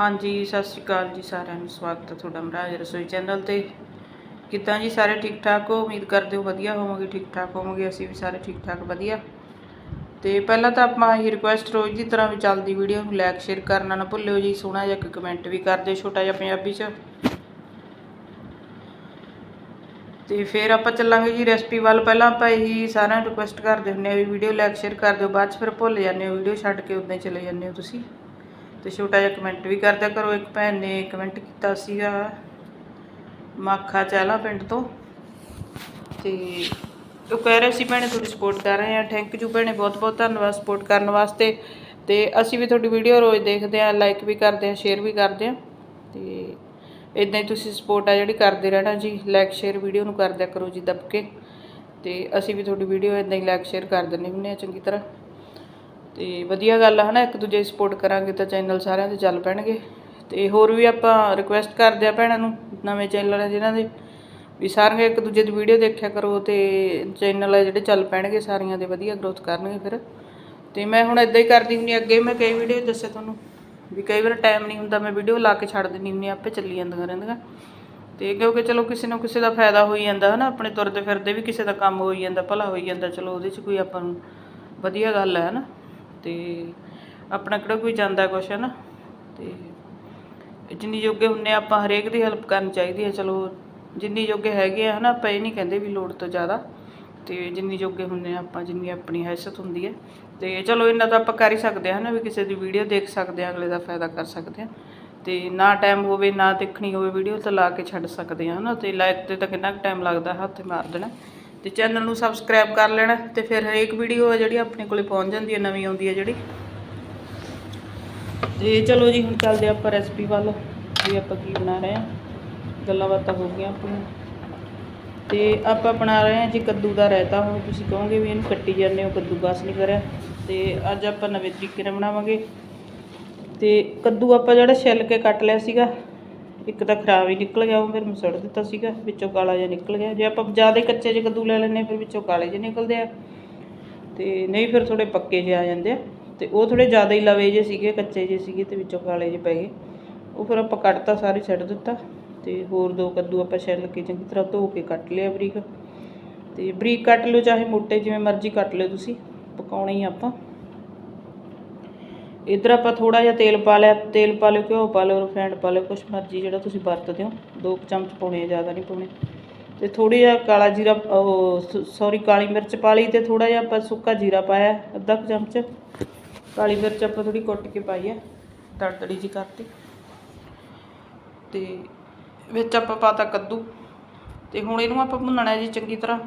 ਹਾਂਜੀ, ਸਤਿ ਸ਼੍ਰੀ ਅਕਾਲ ਜੀ ਸਾਰਿਆਂ ਨੂੰ। ਸਵਾਗਤ ਹੈ ਤੁਹਾਡਾ ਮਹਾਰਾਜ ਰਸੋਈ ਚੈਨਲ ਤੇ। ਕਿੱਦਾਂ ਜੀ ਸਾਰੇ ਠੀਕ ਠਾਕ ਹੋ? ਉਮੀਦ ਕਰਦੇ ਹੋ ਵਧੀਆ ਹੋਵੋਗੇ ਠੀਕ ਠਾਕ ਹੋਵੋਗੇ, ਅਸੀਂ ਵੀ ਸਾਰੇ ਠੀਕ ਠਾਕ ਵਧੀਆ। ਤੇ ਪਹਿਲਾਂ ਤਾਂ ਆਪਾਂ ਇਹ ਰਿਕੁਐਸਟ ਰੋਜ਼ ਦੀ ਤਰ੍ਹਾਂ ਵੀ ਚੱਲਦੀ ਵੀਡੀਓ ਨੂੰ ਲਾਈਕ ਸ਼ੇਅਰ ਕਰਨਾ ਨਾ ਭੁੱਲਿਓ ਜੀ। ਸੋਹਣਾ ਜਿਹਾ ਇੱਕ ਕਮੈਂਟ ਵੀ ਕਰ ਦਿਓ ਛੋਟਾ ਜਿਹਾ ਪੰਜਾਬੀ 'ਚ। ਤੇ ਫਿਰ ਆਪਾਂ ਚੱਲਾਂਗੇ ਜੀ ਰੈਸਪੀ ਵੱਲ। ਪਹਿਲਾਂ ਆਪਾਂ ਇਹੀ ਸਾਰਿਆਂ ਨੂੰ ਰਿਕੁਐਸਟ ਕਰਦੇ ਹੁੰਦੇ ਆ ਵੀ ਵੀਡੀਓ ਲਾਈਕ ਸ਼ੇਅਰ ਕਰ ਦਿਓ। ਬਾਅਦ 'ਚ ਫਿਰ ਭੁੱਲ ਜਾਂਦੇ ਹੋ, ਵੀਡੀਓ ਛੱਡ ਕੇ ਉਦਾਂ ਹੀ ਚਲੇ ਜਾਂਦੇ ਹੋ ਤੁਸੀਂ। ਤੇ ਛੋਟਾ ਜਿਹਾ ਕਮੈਂਟ ਵੀ ਕਰਦਿਆ ਕਰੋ। ਇੱਕ ਭੈਣ ਨੇ ਕਮੈਂਟ ਕੀਤਾ ਸੀਗਾ ਮਾਖਾ ਚਾਲਾ ਪਿੰਡ ਤੋਂ। ਤੇ ਉਹ ਕਹਿ ਰਹੇ ਸੀ, ਭੈਣੇ ਤੁਹਾਡੀ ਸਪੋਰਟ ਕਰ ਰਹੇ ਆ। ਥੈਂਕ ਯੂ ਭੈਣੇ। ਬਹੁਤ ਬਹੁਤ ਧੰਨਵਾਦ ਸਪੋਰਟ ਕਰਨ ਵਾਸਤੇ। ਤੇ ਅਸੀਂ ਵੀ ਤੁਹਾਡੀ ਵੀਡੀਓ ਰੋਜ਼ ਦੇਖਦੇ ਆ ਲਾਈਕ ਵੀ ਕਰਦੇ ਆ ਸ਼ੇਅਰ ਵੀ ਕਰਦੇ ਆ। ਤੇ ਇਦਾਂ ਹੀ ਤੁਸੀਂ ਸਪੋਰਟ ਆ ਜਿਹੜੀ ਕਰਦੇ ਰਹਿਣਾ ਜੀ। ਲਾਈਕ ਸ਼ੇਅਰ ਵੀਡੀਓ ਨੂੰ ਕਰਦਿਆ ਕਰੋ ਜੀ ਦੱਬ ਕੇ ਤੇ ਅਸੀਂ ਵੀ ਤੁਹਾਡੀ ਵੀਡੀਓ ਇਦਾਂ ਹੀ ਲਾਈਕ ਸ਼ੇਅਰ ਕਰ ਦਿੰਦੇ ਹੁੰਦੇ ਆ ਚੰਗੀ ਤਰ੍ਹਾਂ। ਤੇ ਵਧੀਆ ਗੱਲ ਆ ਹਨਾ ਇੱਕ ਦੂਜੇ ਦੀ ਸਪੋਰਟ ਕਰਾਂਗੇ ਤਾਂ ਚੈਨਲ ਸਾਰਿਆਂ ਦੇ ਚੱਲ ਪੈਣਗੇ। ਤੇ ਹੋਰ ਵੀ ਆਪਾਂ ਰਿਕੁਐਸਟ ਕਰਦੇ ਆ ਭੈਣਾਂ ਨੂੰ ਨਵੇਂ ਚੈਨਲ ਆ ਜਿਨ੍ਹਾਂ ਦੇ ਵੀ ਸਾਰੀਆਂ ਇੱਕ ਦੂਜੇ ਦੀ ਵੀਡੀਓ ਦੇਖਿਆ ਕਰੋ ਤੇ ਚੈਨਲ ਆ ਜਿਹੜੇ ਚੱਲ ਪੈਣਗੇ ਸਾਰੀਆਂ ਦੇ ਵਧੀਆ ਗਰੋਥ ਕਰਨਗੇ ਫਿਰ। ਤੇ ਮੈਂ ਹੁਣ ਇਦਾਂ ਹੀ ਕਰਦੀ ਹੁੰਦੀ ਹਾਂ। ਅੱਗੇ ਮੈਂ ਕਈ ਵੀਡੀਓ ਦੱਸਿਆ ਤੁਹਾਨੂੰ ਵੀ ਕਈ ਵਾਰ ਟਾਈਮ ਨਹੀਂ ਹੁੰਦਾ ਮੈਂ ਵੀਡੀਓ ਲਾ ਕੇ ਛੱਡ ਦਿੰਦੀ ਹੁੰਦੀ ਹਾਂ, ਆਪੇ ਚੱਲੀ ਜਾਂਦੀਆਂ ਰਹਿੰਦੀਆਂ। ਤੇ ਕਿਉਂਕਿ ਚਲੋ ਕਿਸੇ ਨੂੰ ਕਿਸੇ ਦਾ ਫਾਇਦਾ ਹੋਈ ਜਾਂਦਾ ਹਨਾ ਆਪਣੇ ਤੁਰਦੇ ਫਿਰਦੇ ਵੀ ਕਿਸੇ ਦਾ ਕੰਮ ਹੋਈ ਜਾਂਦਾ ਭਲਾ ਹੋਈ ਜਾਂਦਾ ਚਲੋ ਉਹਦੇ 'ਚ ਕੋਈ ਆਪਾਂ ਨੂੰ ਵਧੀਆ ਗੱਲ ਹੈ ਹਨਾ। ਤੇ ਆਪਣਾ ਕਿਹੜਾ ਕੋਈ ਜਾਂਦਾ ਕੁਛ ਹੈ ਨਾ ਤੇ ਜਿੰਨੀ ਜੋਗੇ ਹੁੰਨੇ ਆਪਾਂ ਹਰੇਕ ਦੀ ਹੈਲਪ ਕਰਨੀ ਚਾਹੀਦੀ ਹੈ ਚਲੋ, ਜਿੰਨੀ ਜੋਗੇ ਹੈਗੇ ਆ, ਹਨਾ, ਆਪਾਂ ਇਹ ਨਹੀਂ ਕਹਿੰਦੇ ਵੀ ਲੋੜ ਤੋਂ ਜ਼ਿਆਦਾ। ਤੇ ਜਿੰਨੀ ਜੋਗੇ ਹੁੰਨੇ ਆ, ਆਪਾਂ ਜਿੰਨੀ ਆਪਣੀ ਹੈਸੀਅਤ ਹੁੰਦੀ ਹੈ ਤੇ ਚਲੋ, ਇੰਨਾ ਤਾਂ ਆਪਾਂ ਕਰ ਹੀ ਸਕਦੇ ਹਾਂ ਨਾ ਵੀ ਕਿਸੇ ਦੀ ਵੀਡੀਓ ਦੇਖ ਸਕਦੇ ਆ, ਅਗਲੇ ਦਾ ਫਾਇਦਾ ਕਰ ਸਕਦੇ ਆ। ਤੇ ਨਾ ਟਾਈਮ ਹੋਵੇ, ਨਾ ਦੇਖਣੀ ਹੋਵੇ ਵੀਡੀਓ ਤਾਂ ਲਾ ਕੇ ਛੱਡ ਸਕਦੇ ਆ, ਹਨਾ। ਤੇ ਲਾਈਕ ਤੇ ਤਾਂ ਕਿੰਨਾ ਕੁ ਟਾਈਮ ਲੱਗਦਾ, ਹੱਥ ਮਾਰ ਦੇਣਾ। ਤੇ ਚੈਨਲ ਨੂੰ ਸਬਸਕ੍ਰਾਈਬ ਕਰ ਲੈਣਾ ਤੇ ਫਿਰ ਹਰੇਕ ਵੀਡੀਓ ਆ ਜਿਹੜੀ ਆਪਣੇ ਕੋਲੇ ਪਹੁੰਚ ਜਾਂਦੀ ਹੈ ਨਵੀਂ ਆਉਂਦੀ ਹੈ ਜਿਹੜੀ। ਤੇ ਚਲੋ ਜੀ, ਹੁਣ ਚੱਲਦੇ ਆਪਾਂ ਰੈਸਪੀ ਵੱਲ, ਵੀ ਆਪਾਂ ਕੀ ਬਣਾ ਰਹੇ ਹਾਂ ਗੱਲਾਂ ਬਾਤਾਂ ਹੋ ਗਈਆਂ ਆਪਣੀਆਂ। ਤੇ ਆਪਾਂ ਬਣਾ ਰਹੇ ਹਾਂ ਜੀ ਕੱਦੂ ਦਾ ਰਾਇਤਾ ਹੁਣ ਤੁਸੀਂ ਕਹੋਗੇ ਵੀ ਇਹਨੂੰ ਕੱਟੀ ਜਾਂਦੇ ਹੋ, ਕੱਦੂ ਗਾਸ ਨਹੀਂ ਕਰਿਆ। ਤੇ ਅੱਜ ਆਪਾਂ ਨਵੇਂ ਤਰੀਕੇ ਨਾਲ ਬਣਾਵਾਂਗੇ। ਤੇ ਕੱਦੂ ਆਪਾਂ ਜਿਹੜਾ ਛਿੱਲ ਕੇ ਕੱਟ ਲਿਆ ਸੀਗਾ ਇੱਕ ਤਾਂ ਖਰਾਬ ਹੀ ਨਿਕਲ ਗਿਆ, ਉਹ ਫਿਰ ਮੈਂ ਸੁੱਟ ਦਿੱਤਾ ਸੀਗਾ, ਵਿੱਚੋਂ ਕਾਲਾ ਜਿਹਾ ਨਿਕਲ ਗਿਆ। ਜੇ ਆਪਾਂ ਜ਼ਿਆਦਾ ਕੱਚੇ ਜਿਹੇ ਕੱਦੂ ਲੈ ਲੈਂਦੇ ਹਾਂ, ਫਿਰ ਵਿੱਚੋਂ ਕਾਲੇ ਜਿਹੇ ਨਿਕਲਦੇ ਆ। ਤੇ ਨਹੀਂ, ਫਿਰ ਥੋੜੇ ਪੱਕੇ ਜਿਹੇ ਆ ਜਾਂਦੇ ਆ। ਤੇ ਉਹ ਥੋੜੇ ਜ਼ਿਆਦਾ ਹੀ ਲਵੇ ਜਿਹੇ ਸੀਗੇ, ਕੱਚੇ ਜਿਹੇ ਸੀਗੇ ਤੇ ਵਿੱਚੋਂ ਕਾਲੇ ਜਿਹੇ ਪੈ ਗਏ। ਉਹ ਫਿਰ ਆਪਾਂ ਕੱਟਤਾ, ਸਾਰੇ ਛੱਡ ਦਿੱਤਾ। ਤੇ ਹੋਰ ਦੋ ਕੱਦੂ ਆਪਾਂ ਛਿੱਲ ਕੇ ਚੰਗੀ ਤਰ੍ਹਾਂ ਧੋ ਕੇ ਕੱਟ ਲਿਆ ਬਰੀਕ। ਤੇ ਬਰੀਕ ਕੱਟ ਲਓ, ਚਾਹੇ ਮੋਟੇ ਜਿਵੇਂ ਮਰਜ਼ੀ ਕੱਟ ਲਿਓ ਤੁਸੀਂ, ਪਕਾਉਣੇ ਹੀ ਆਪਾਂ। ਇਧਰ ਆਪਾਂ ਥੋੜਾ ਜਿਹਾ ਤੇਲ ਪਾ ਲਿਆ, ਤੇਲ ਪਾ ਲਿਓ, ਘਿਓ ਪਾ ਲਿਓ ਰਿਫਾਈਂਡ ਪਾ ਲਿਓ, ਕੁਛ ਮਰਜ਼ੀ ਜਿਹੜਾ ਤੁਸੀਂ ਵਰਤਦੇ ਹੋ। ਦੋ ਕੁ ਚਮਚ ਪਾਉਣੇ ਆ, ਜ਼ਿਆਦਾ ਨਹੀਂ ਪਾਉਣੇ। ਤੇ ਥੋੜੀ ਜਿਹਾ ਕਾਲਾ ਜੀਰਾ, ਉਹ ਸੌਰੀ ਕਾਲੀ ਮਿਰਚ ਪਾ ਲਈ ਤੇ ਥੋੜਾ ਜਿਹਾ ਆਪਾਂ ਸੁੱਕਾ ਜੀਰਾ ਪਾਇਆ, ਅੱਧਾ ਕੁ ਚਮਚ। ਕਾਲੀ ਮਿਰਚ ਆਪਾਂ ਥੋੜੀ ਕੁੱਟ ਕੇ ਪਾਈ ਹੈ ਤੜਤੜੀ ਜੀ ਕਰਤੀ। ਤੇ ਵਿੱਚ ਆਪਾਂ ਪਾਤਾ ਕੱਦੂ। ਤੇ ਹੁਣ ਇਹਨੂੰ ਆਪਾਂ ਭੁੰਨਣਾ ਜੀ ਚੰਗੀ ਤਰ੍ਹਾਂ।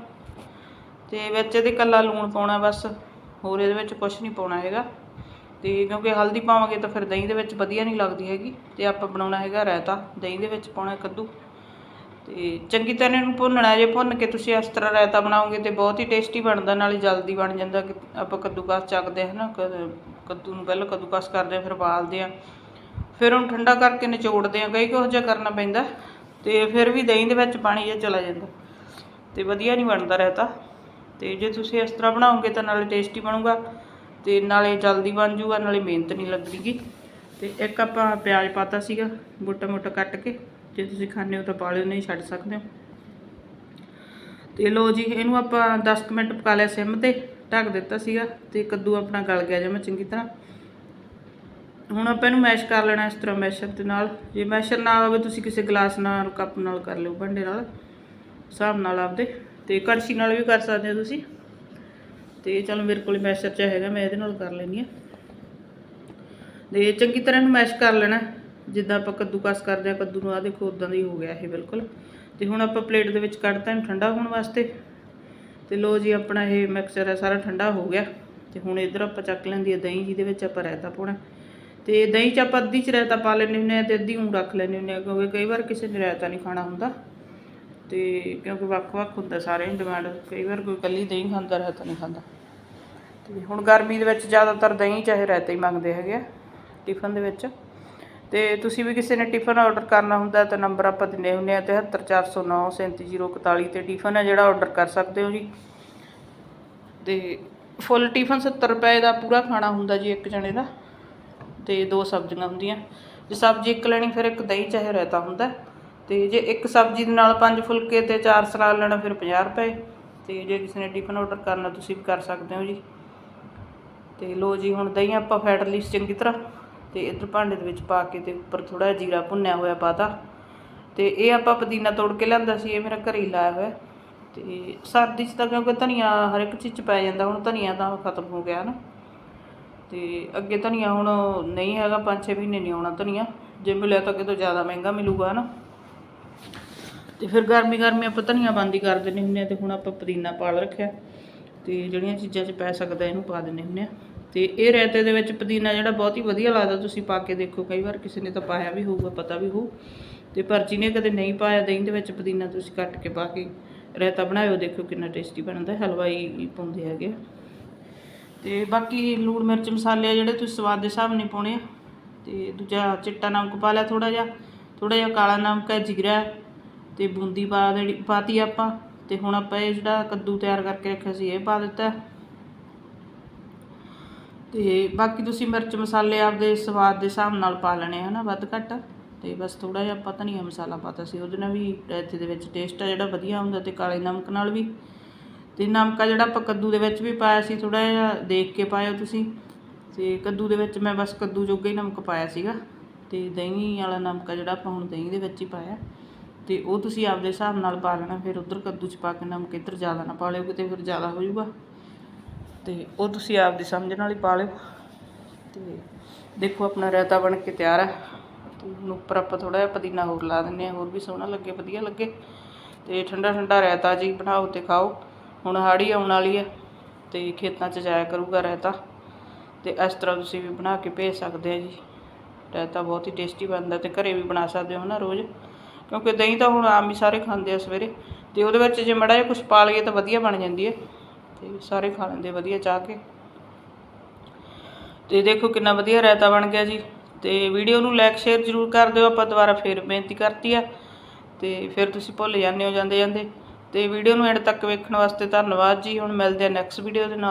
ਤੇ ਵਿੱਚ ਇਹਦੇ ਕੱਲਾ ਲੂਣ ਪਾਉਣਾ ਬਸ, ਹੋਰ ਇਹਦੇ ਵਿੱਚ ਕੁਝ ਨਹੀਂ ਪਾਉਣਾ ਹੈਗਾ। ਤੇ ਕਿਉਂਕਿ ਹਲਦੀ ਪਾਵਾਂਗੇ ਤਾਂ ਫਿਰ ਦਹੀਂ ਦੇ ਵਿੱਚ ਵਧੀਆ ਨਹੀਂ ਲੱਗਦੀ ਹੈਗੀ ਤੇ ਆਪਾਂ ਬਣਾਉਣਾ ਹੈਗਾ ਰਾਇਤਾ, ਦਹੀਂ ਦੇ ਵਿੱਚ ਪਾਉਣਾ ਕੱਦੂ। ਤੇ ਚੰਗੀ ਤਰ੍ਹਾਂ ਇਹਨੂੰ ਭੁੰਨਣਾ, ਜੇ ਭੁੰਨ ਕੇ ਤੁਸੀਂ ਇਸ ਤਰ੍ਹਾਂ ਰਾਇਤਾ ਬਣਾਓਗੇ ਤੇ ਬਹੁਤ ਹੀ ਟੇਸਟੀ ਬਣਦਾ, ਨਾਲੇ ਜਲਦੀ ਬਣ ਜਾਂਦਾ ਕਿ ਆਪਾਂ ਕੱਦੂਕਸ ਚੱਕਦੇ ਹਾਂ ਨਾ, ਕੱਦੂ ਨੂੰ ਪਹਿਲਾਂ ਕੱਦੂਕਸ ਕਰਦੇ ਆ ਫਿਰ ਬਾਲਦੇ ਆ ਫਿਰ ਉਹਨੂੰ ਠੰਡਾ ਕਰਕੇ ਨਿਚੋੜਦੇ ਆ ਕਈ ਕੁਝ ਜਿਹਾ ਕਰਨਾ ਪੈਂਦਾ ਤੇ ਫਿਰ ਵੀ ਦਹੀਂ ਦੇ ਵਿੱਚ ਪਾਣੀ ਜਿਹਾ ਚਲਾ ਜਾਂਦਾ। ਤੇ ਵਧੀਆ ਨਹੀਂ ਬਣਦਾ ਰਾਇਤਾ। ਤੇ ਜੇ ਤੁਸੀਂ ਇਸ ਤਰ੍ਹਾਂ ਬਣਾਓਗੇ ਤਾਂ ਨਾਲੇ ਟੇਸਟੀ ਬਣੂਗਾ। ਤੇ ਨਾਲੇ ਜਲਦੀ ਬਣ ਜੂਗਾ, ਨਾਲੇ ਮਿਹਨਤ ਨਹੀਂ ਲੱਗਦੀਗੀ। ਤੇ ਇੱਕ ਆਪਾਂ ਪਿਆਜ਼ ਪਾਤਾ ਸੀਗਾ, ਮੋਟਾ ਮੋਟਾ ਕੱਟ ਕੇ, ਜੇ ਤੁਸੀਂ ਖਾਣੇ ਹੋ ਤਾਂ ਪਾ ਲਿਓ, ਨਹੀਂ ਛੱਡ ਸਕਦੇ ਹੋ। ਤੇ ਲੋ ਜੀ, ਇਹਨੂੰ ਆਪਾਂ 10 ਕੁ ਮਿੰਟ ਪਕਾ ਲਿਆ ਸਿਮ ਤੇ, ਢੱਕ ਦਿੱਤਾ ਸੀਗਾ ਤੇ ਕੱਦੂ ਆਪਣਾ ਗਲ ਗਿਆ ਜਿਵੇਂ ਚੰਗੀ ਤਰ੍ਹਾਂ। ਹੁਣ ਆਪਾਂ ਇਹਨੂੰ ਮੈਸ਼ ਕਰ ਲੈਣਾ ਇਸ ਤਰ੍ਹਾਂ ਮੈਸ਼ਰ ਦੇ ਨਾਲ। ਜੇ ਮੈਸ਼ਰ ਨਾ ਹੋਵੇ, ਤੁਸੀਂ ਕਿਸੇ ਗਲਾਸ ਨਾਲ, ਕੱਪ ਨਾਲ ਕਰ ਲਿਓ, ਭਾਂਡੇ ਨਾਲ। ਹਿਸਾਬ ਨਾਲ ਆਪਦੇ। ਤੇ ਕੜਛੀ ਨਾਲ ਵੀ ਕਰ ਸਕਦੇ ਹੋ ਤੁਸੀਂ। ਤੇ ਚਲੋ ਮੇਰੇ ਕੋਲ ਮੈਸ਼ਰ ਚ ਹੈਗਾ, ਮੈਂ ਇਹਦੇ ਨਾਲ ਕਰ ਲੈਣੀ ਆ। ਤੇ ਚੰਗੀ ਤਰ੍ਹਾਂ ਨੂੰ ਮੈਸ਼ ਕਰ ਲੈਣਾ, ਜਿੱਦਾਂ ਆਪਾਂ ਕੱਦੂ ਕੱਦੂਕਸ ਕਰਦੇ ਆ, ਕੱਦੂ ਨੂੰ ਆ ਦੇਖੋ ਉਦਾਂ ਦਾ ਹੀ ਹੋ ਗਿਆ ਇਹ ਬਿਲਕੁਲ। ਤੇ ਹੁਣ ਆਪਾਂ ਪਲੇਟ ਦੇ ਵਿੱਚ ਕੱਢਤਾ ਇਹਨੂੰ ਠੰਡਾ ਹੋਣ ਵਾਸਤੇ। ਤੇ ਲੋ ਜੀ, ਆਪਣਾ ਇਹ ਮਿਕਸਚਰ ਹੈ ਸਾਰਾ ਠੰਡਾ ਹੋ ਗਿਆ। ਤੇ ਹੁਣ ਇਧਰ ਆਪਾਂ ਚੱਕ ਲੈਂਦੀ ਆ ਦਹੀਂ, ਜਿਹਦੇ ਵਿੱਚ ਆਪਾਂ ਰਾਇਤਾ ਪਾਉਣਾ। ਤੇ ਦਹੀਂ ਚ ਆਪਾਂ ਅੱਧੀ ਚ ਰਾਇਤਾ ਪਾ ਲੈਂਦੇ ਹੁੰਦੇ ਆ ਤੇ ਅੱਧੀ ਊਂ ਰੱਖ ਲੈਂਦੇ ਹੁੰਦੇ ਆ, ਕਿਉਂਕਿ ਕਈ ਵਾਰ ਕਿਸੇ ਨੇ ਰਾਇਤਾ ਨਹੀਂ ਖਾਣਾ ਹੁੰਦਾ। ਤੇ ਕਿਉਂਕਿ ਵੱਖ-ਵੱਖ ਹੁੰਦਾ ਸਾਰਿਆਂ ਦੀ ਡਿਮਾਂਡ ਕਈ ਵਾਰ ਕੋਈ ਕੱਲੀ ਦਹੀਂ ਖਾਂਦਾ, ਰਾਇਤਾ ਨਹੀਂ ਖਾਂਦਾ। ਹੁਣ ਗਰਮੀ ਦੇ ਵਿੱਚ ਜ਼ਿਆਦਾਤਰ ਦਹੀਂ ਚਾਹੇ ਰਾਇਤਾ ਹੀ ਮੰਗਦੇ ਹੈਗੇ ਆ, ਟਿਫਨ ਦੇ ਵਿੱਚ। ਤੇ ਤੁਸੀਂ ਵੀ ਕਿਸੇ ਨੇ ਟਿਫਨ ਆਰਡਰ ਕਰਨਾ ਹੁੰਦਾ ਤਾਂ ਨੰਬਰ ਆਪਾਂ ਦਿੰਦੇ ਹੁੰਦੇ ਆ 73409 37041 ਤੇ ਟਿਫਨ ਹੈ ਜਿਹੜਾ ਆਰਡਰ ਕਰ ਸਕਦੇ ਹੋ ਜੀ। ਤੇ ਫੁੱਲ ਟਿਫਨ 70 ਰੁਪਏ ਦਾ ਪੂਰਾ ਖਾਣਾ ਹੁੰਦਾ ਜੀ ਇੱਕ ਜਣੇ ਦਾ, ਤੇ ਦੋ ਸਬਜ਼ੀਆਂ ਹੁੰਦੀਆਂ। ਜੇ ਸਬਜ਼ੀ ਇੱਕ ਲੈਣੀ ਫਿਰ ਇੱਕ ਦਹੀਂ ਚਾਹੇ ਰਾਇਤਾ ਹੁੰਦਾ। ਹੈ। ਤੇ ਜੇ ਇੱਕ ਸਬਜ਼ੀ ਦੇ ਨਾਲ ਪੰਜ ਫੁਲਕੇ ਤੇ ਚਾਰ ਸਲਾਦ ਲੈਣਾ ਫਿਰ 50 ਰੁਪਏ। ਤੇ ਜੇ ਕਿਸੇ ਨੇ ਟਿਫਨ ਆਰਡਰ ਕਰਨਾ ਤੁਸੀਂ ਵੀ ਕਰ ਸਕਦੇ ਹੋ ਜੀ। ਤੇ ਲੋ ਜੀ, ਹੁਣ ਦਹੀਂ ਆਪਾਂ ਫੈਟ ਲਈ ਚੰਗੀ ਤਰ੍ਹਾਂ ਤੇ ਇਧਰ ਭਾਂਡੇ ਦੇ ਵਿੱਚ ਪਾ ਕੇ ਤੇ ਉੱਪਰ ਥੋੜਾ ਜੀਰਾ ਭੁੰਨਿਆ ਹੋਇਆ ਪਾਤਾ ਤੇ। ਇਹ ਆਪਾਂ ਪੁਦੀਨਾ ਤੋੜ ਕੇ ਲਿਆਂਦਾ ਸੀ, ਇਹ ਮੇਰਾ ਘਰੇ ਹੀ ਲਾਇਆ ਹੋਇਆ। ਤੇ ਸਰਦੀ 'ਚ ਤਾਂ ਕਿਉਂਕਿ ਧਨੀਆ ਹਰ ਇੱਕ ਚੀਜ਼ 'ਚ ਪੈ ਜਾਂਦਾ, ਹੁਣ ਧਨੀਆ ਤਾਂ ਖਤਮ ਹੋ ਗਿਆ ਨਾ। ਤੇ ਅੱਗੇ ਧਨੀਆ ਹੁਣ ਨਹੀਂ ਹੈਗਾ 5-6 ਮਹੀਨੇ ਨਹੀਂ ਆਉਣਾ ਧਨੀਆ। ਜੇ ਮਿਲਿਆ ਤਾਂ ਕਿਤੋਂ ਜ਼ਿਆਦਾ ਮਹਿੰਗਾ ਮਿਲੂਗਾ ਨਾ ਤੇ ਫਿਰ ਗਰਮੀ ਗਰਮੀ ਆਪਾਂ ਧਨੀਆ ਬੰਦ ਹੀ ਕਰ ਦਿੰਦੇ ਹੁੰਦੇ ਆ, ਤੇ ਹੁਣ ਆਪਾਂ ਪੁਦੀਨਾ ਪਾਲ ਰੱਖਿਆ। ਤੇ ਜਿਹੜੀਆਂ ਚੀਜ਼ਾਂ 'ਚ ਪੈ ਸਕਦਾ, ਇਹਨੂੰ ਪਾ ਦਿੰਦੇ ਹੁੰਦੇ ਆ। ਤੇ ਇਹ ਰਾਇਤੇ ਦੇ ਵਿੱਚ ਪੁਦੀਨਾ ਜਿਹੜਾ ਬਹੁਤ ਹੀ ਵਧੀਆ ਲੱਗਦਾ, ਤੁਸੀਂ ਪਾ ਕੇ ਦੇਖੋ, ਕਈ ਵਾਰ ਕਿਸੇ ਨੇ ਤਾਂ ਪਾਇਆ ਵੀ ਹੋਊਗਾ, ਪਤਾ ਵੀ ਹੋਊ। ਤੇ ਪਰ ਜਿਹਨੇ ਕਦੇ ਨਹੀਂ ਪਾਇਆ ਦਹੀਂ ਦੇ ਵਿੱਚ ਪੁਦੀਨਾ, ਤੁਸੀਂ ਕੱਟ ਕੇ ਪਾ ਕੇ ਰਾਇਤਾ ਬਣਾਇਓ, ਦੇਖੋ ਕਿੰਨਾ ਟੇਸਟੀ ਬਣਦਾ, ਹਲਵਾਈ ਪਾਉਂਦੇ ਹੈਗੇ ਆ। ਤੇ ਬਾਕੀ ਲੂਣ ਮਿਰਚ ਮਸਾਲੇ ਜਿਹੜੇ ਤੁਸੀਂ ਸਵਾਦ ਦੇ ਹਿਸਾਬ ਨਾਲ ਪਾਉਣੇ ਆ। ਤੇ ਦੂਜਾ ਚਿੱਟਾ ਨਮਕ ਪਾ ਲਿਆ ਥੋੜਾ ਜਿਹਾ ਥੋੜਾ ਜਿਹਾ ਕਾਲਾ ਨਮਕ ਹੈ, ਜੀਰਾ ਹੈ, ਤੇ ਬੂੰਦੀ ਪਾ ਦੇਣੀ, ਪਾਤੀ ਆਪਾਂ। ਤੇ ਹੁਣ ਆਪਾਂ ਇਹ ਜਿਹੜਾ ਕੱਦੂ ਤਿਆਰ ਕਰਕੇ ਰੱਖਿਆ ਸੀ, ਇਹ ਪਾ ਦਿੱਤਾ। ਤੇ ਬਾਕੀ ਤੁਸੀਂ ਮਿਰਚ ਮਸਾਲੇ ਆਪਦੇ ਸਵਾਦ ਦੇ ਹਿਸਾਬ ਨਾਲ ਪਾ ਲੈਣੇ ਹਨਾ, ਵੱਧ ਘੱਟ। ਤੇ ਬਸ ਥੋੜਾ ਜਿਹਾ ਆਪਾਂ ਧਨੀਆ ਮਸਾਲਾ ਪਾਤਾ ਸੀ, ਉਹਦੇ ਨਾਲ ਵੀ ਰਾਇਤੇ ਦੇ ਵਿੱਚ ਟੇਸਟ ਆ ਜਿਹੜਾ ਵਧੀਆ ਹੁੰਦਾ ਤੇ ਕਾਲੇ ਨਮਕ ਨਾਲ ਵੀ। ਤੇ ਨਮਕਾ ਜਿਹੜਾ ਆਪਾਂ ਕੱਦੂ ਦੇ ਵਿੱਚ ਵੀ ਪਾਇਆ ਸੀ ਥੋੜਾ ਜਿਹਾ ਦੇਖ ਕੇ ਪਾਇਓ ਤੁਸੀਂ। ਤੇ ਕੱਦੂ ਦੇ ਵਿੱਚ ਮੈਂ ਬਸ ਕੱਦੂ ਜੋਗਾ ਹੀ ਨਮਕ ਪਾਇਆ ਸੀਗਾ। ਤੇ ਦਹੀਂ ਵਾਲਾ ਨਮਕਾ ਜਿਹੜਾ ਆਪਾਂ ਹੁਣ ਦਹੀਂ ਦੇ ਵਿੱਚ ਹੀ ਪਾਇਆ। ਤੇ ਉਹ ਤੁਸੀਂ ਆਪਦੇ ਹਿਸਾਬ ਨਾਲ ਪਾ ਲੈਣਾ, ਫਿਰ ਉਧਰ ਕੱਦੂ ਚ ਪਾ ਕੇ ਨਮਕ ਇੱਧਰ ਜ਼ਿਆਦਾ ਨਾ ਪਾ ਲਿਓ, ਕਿਤੇ ਫਿਰ ਜ਼ਿਆਦਾ ਹੋ ਜਾਊਗਾ। ਤੇ ਉਹ ਤੁਸੀਂ ਆਪ ਦੀ ਸਮਝ ਨਾਲ ਹੀ ਪਾ ਲਿਓ। ਤੇ ਦੇਖੋ ਆਪਣਾ ਰਾਇਤਾ ਬਣ ਕੇ ਤਿਆਰ ਹੈ ਤੇ ਹੁਣ ਉੱਪਰ ਆਪਾਂ ਥੋੜਾ ਜਿਹਾ ਪੁਦੀਨਾ ਹੋਰ ਲਾ ਦਿੰਨੇ ਆ ਹੋਰ ਵੀ ਸੋਹਣਾ ਲੱਗੇ, ਵਧੀਆ ਲੱਗੇ। ਤੇ ਠੰਡਾ ਠੰਡਾ ਰਾਇਤਾ ਜੀ ਬਣਾਓ ਤੇ ਖਾਓ। ਹੁਣ ਹਾੜੀ ਆਉਣ ਵਾਲੀ ਹੈ ਤੇ ਖੇਤਾਂ 'ਚ ਜਾਇਆ ਕਰੂਗਾ ਰਾਇਤਾ। ਤੇ ਇਸ ਤਰ੍ਹਾਂ ਤੁਸੀਂ ਵੀ ਬਣਾ ਕੇ ਭੇਜ ਸਕਦੇ ਆ ਜੀ। ਰਾਇਤਾ ਬਹੁਤ ਹੀ ਟੇਸਟੀ ਬਣਦਾ ਤੇ ਘਰੇ ਵੀ ਬਣਾ ਸਕਦੇ ਹੋ ਨਾ ਰੋਜ਼। ਕਿਉਂਕਿ ਦਹੀਂ ਤਾਂ ਹੁਣ ਆਮ ਹੀ ਸਾਰੇ ਖਾਂਦੇ ਆ ਸਵੇਰੇ। ਤੇ ਉਹਦੇ ਵਿੱਚ ਜੇ ਮੜਾ ਜਿਹਾ ਕੁਝ ਪਾ ਲਈਏ ਤਾਂ ਵਧੀਆ ਬਣ ਜਾਂਦੀ ਹੈ ਤੇ ਸਾਰੇ ਖਾ ਲੈਂਦੇ, ਵਧੀਆ ਚਾਹ ਕੇ। ਤੇ ਦੇਖੋ ਕਿੰਨਾ ਵਧੀਆ ਰਾਇਤਾ ਬਣ ਗਿਆ ਜੀ। ਤੇ ਵੀਡੀਓ ਨੂੰ ਲਾਈਕ ਸ਼ੇਅਰ ਜ਼ਰੂਰ ਕਰ ਦਿਓ, ਆਪਾਂ ਦੁਬਾਰਾ ਫੇਰ ਬੇਨਤੀ ਕਰਤੀ ਆ। ਤੇ ਫਿਰ ਤੁਸੀਂ ਭੁੱਲ ਜਾਂਦੇ ਹੋ ਜਾਂਦੇ ਜਾਂਦੇ। ਤੇ ਵੀਡੀਓ ਨੂੰ ਐਂਡ ਤੱਕ ਵੇਖਣ ਵਾਸਤੇ ਧੰਨਵਾਦ ਜੀ। ਹੁਣ ਮਿਲਦੇ ਆ ਨੈਕਸਟ ਵੀਡੀਓ ਦੇ ਨਾਲ।